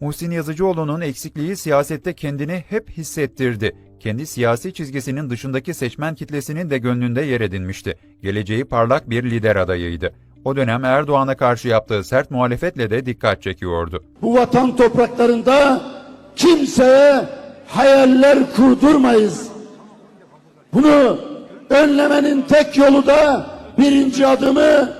Muhsin Yazıcıoğlu'nun eksikliği siyasette kendini hep hissettirdi. Kendi siyasi çizgisinin dışındaki seçmen kitlesinin de gönlünde yer edinmişti. Geleceği parlak bir lider adayıydı. O dönem Erdoğan'a karşı yaptığı sert muhalefetle de dikkat çekiyordu. Bu vatan topraklarında kimseye hayaller kurdurmayız. Bunu önlemenin tek yolu da birinci adımı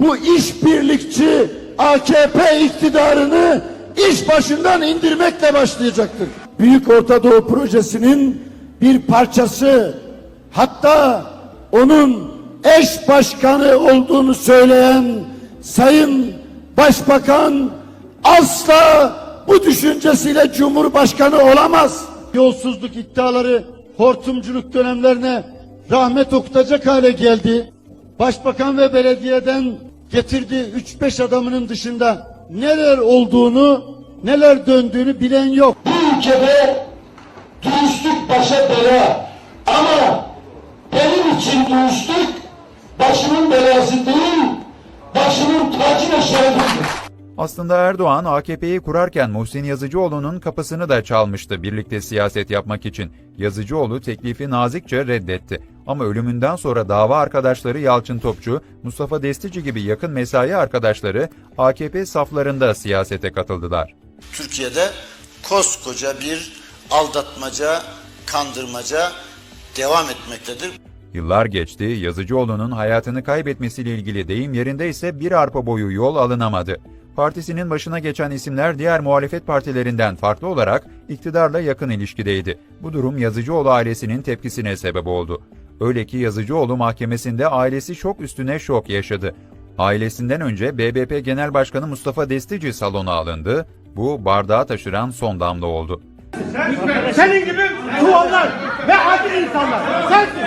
bu işbirlikçi AKP iktidarını iş başından indirmekle başlayacaktır. Büyük Orta Doğu Projesi'nin bir parçası hatta onun eş başkanı olduğunu söyleyen Sayın Başbakan asla bu düşüncesiyle Cumhurbaşkanı olamaz. Yolsuzluk iddiaları hortumculuk dönemlerine rahmet okutacak hale geldi. Başbakan ve belediyeden getirdiği 3-5 adamının dışında neler olduğunu, neler döndüğünü bilen yok. Bu ülkede dürüstlük başa bela ama benim için dürüstlük başımın belası değil, başımın tacı ve şerefidir. Aslında Erdoğan AKP'yi kurarken Muhsin Yazıcıoğlu'nun kapısını da çalmıştı birlikte siyaset yapmak için. Yazıcıoğlu teklifi nazikçe reddetti. Ama ölümünden sonra dava arkadaşları Yalçın Topçu, Mustafa Destici gibi yakın mesai arkadaşları AKP saflarında siyasete katıldılar. Türkiye'de koskoca bir aldatmaca, kandırmaca devam etmektedir. Yıllar geçti, Yazıcıoğlu'nun hayatını kaybetmesiyle ilgili deyim yerinde ise bir arpa boyu yol alınamadı. Partisinin başına geçen isimler diğer muhalefet partilerinden farklı olarak iktidarla yakın ilişkideydi. Bu durum Yazıcıoğlu ailesinin tepkisine sebep oldu. Öyle ki Yazıcıoğlu mahkemesinde ailesi şok üstüne şok yaşadı. Ailesinden önce BBP Genel Başkanı Mustafa Destici salona alındı. Bu bardağı taşıran son damla oldu. Senin gibi çuvallar ve adil insanlar. Sensin.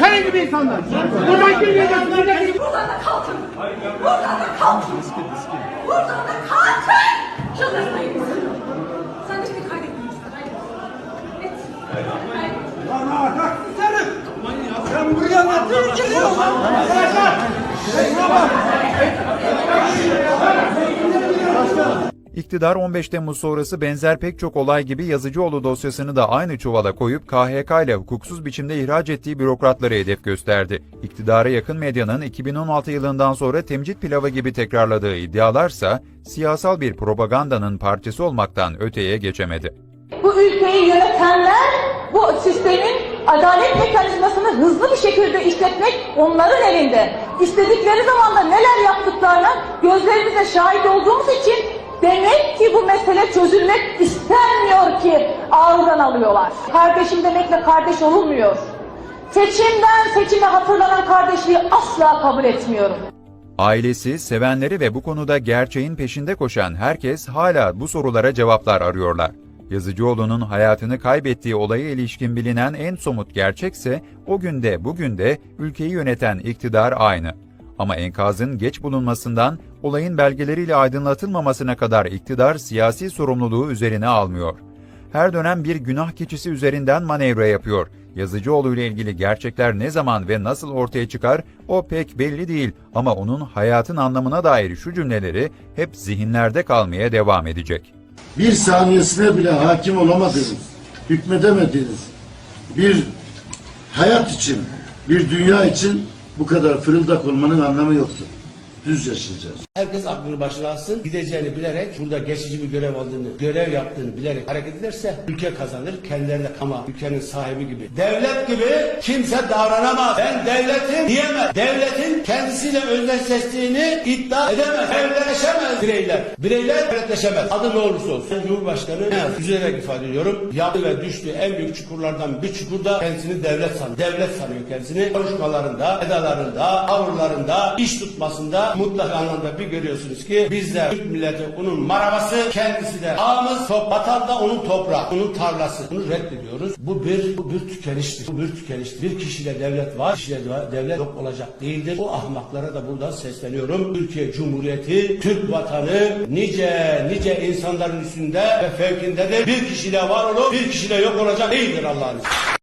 Senin gibi insanlar. Buradan girmeyeceksin. Buradan girmeyeceksin. Buradan da kalkın. Buradan da kalkın. Buradan da kalkın. Çıldırmayın. Sen de bir kaydetmeyin. Et. Sen buraya nasıl geliyorsun? İktidar 15 Temmuz sonrası benzer pek çok olay gibi Yazıcıoğlu dosyasını da aynı çuvala koyup KHK ile hukuksuz biçimde ihraç ettiği bürokratları hedef gösterdi. İktidara yakın medyanın 2016 yılından sonra temcit pilavı gibi tekrarladığı iddialarsa siyasal bir propagandanın parçası olmaktan öteye geçemedi. Bu ülkeyi yönetenler bu sistemin adalet mekanizmasını hızlı bir şekilde işletmek onların elinde. İstedikleri zaman da neler yaptıklarına gözlerimize şahit olduğumuz için demek ki bu mesele çözülmek istenmiyor ki ağırdan alıyorlar. Kardeşim demekle kardeş olunmuyor. Seçimden seçime hatırlanan kardeşliği asla kabul etmiyorum. Ailesi, sevenleri ve bu konuda gerçeğin peşinde koşan herkes hala bu sorulara cevaplar arıyorlar. Yazıcıoğlu'nun hayatını kaybettiği olaya ilişkin bilinen en somut gerçekse o günde bugün de ülkeyi yöneten iktidar aynı. Ama enkazın geç bulunmasından olayın belgeleriyle aydınlatılmamasına kadar iktidar siyasi sorumluluğu üzerine almıyor. Her dönem bir günah keçisi üzerinden manevra yapıyor. Yazıcıoğlu ile ilgili gerçekler ne zaman ve nasıl ortaya çıkar o pek belli değil ama onun hayatın anlamına dair şu cümleleri hep zihinlerde kalmaya devam edecek. bir saniyesine bile hakim olamadığınız, hükmedemediğiniz bir hayat için, bir dünya için bu kadar fırıldak olmanın anlamı yoktur. Düz yaşayacağız. Herkes aklını başına. Gideceğini bilerek, burada geçici bir görev aldığını, görev yaptığını bilerek hareket ederse ülke kazanır. Kendilerine ama ülkenin sahibi gibi. Devlet gibi kimse davranamaz. Ben devletim diyemez. Devletin kendisiyle özdeşleştiğini iddia edemez. Devletleşemez bireyler. Bireyler devletleşemez. Adı ne olursa olsun. Cumhurbaşkanı yazık üzülerek ifade ediyorum. Yaptı ve düştü en büyük çukurlardan bir çukurda kendisini devlet sanıyor. Devlet sanıyor kendisini. Konuşmalarında, edalarında, tavırlarında, iş tutmasında mutlak anlamda bir görüyorsunuz ki bizler Türk milleti onun marabası kendisi de ağamız top, vatan da onun toprağı, onun tarlası. Bunu reddediyoruz. Bu bir bu bir tükeniştir. Bu bir tükeniştir. Bir kişiyle devlet var, kişiyle de- devlet yok olacak değildir. O ahmaklara da buradan sesleniyorum. Türkiye Cumhuriyeti, Türk vatanı nice nice insanların üstünde ve fevkindedir. Bir kişiyle var olup bir kişiyle yok olacak değildir Allah'ın izniyle.